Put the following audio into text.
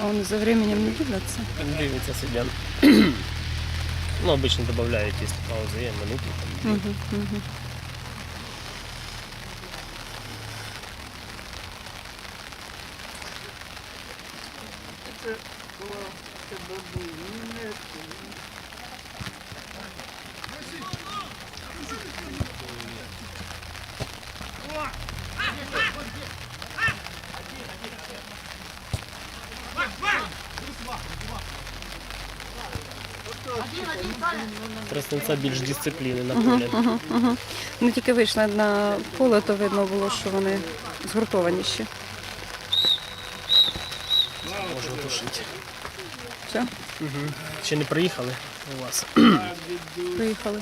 А вони за временем не дивляться. Дивиться сидять. Ну, обычно добавляють, якщо пауза є, минуту. Там. Угу, угу. Тростянця більш дисципліни на полі. Ми тільки вийшли на поле, то видно було, що вони згуртовані ще. Можна тушити. Все, Угу. Ще не приїхали у вас. приїхали.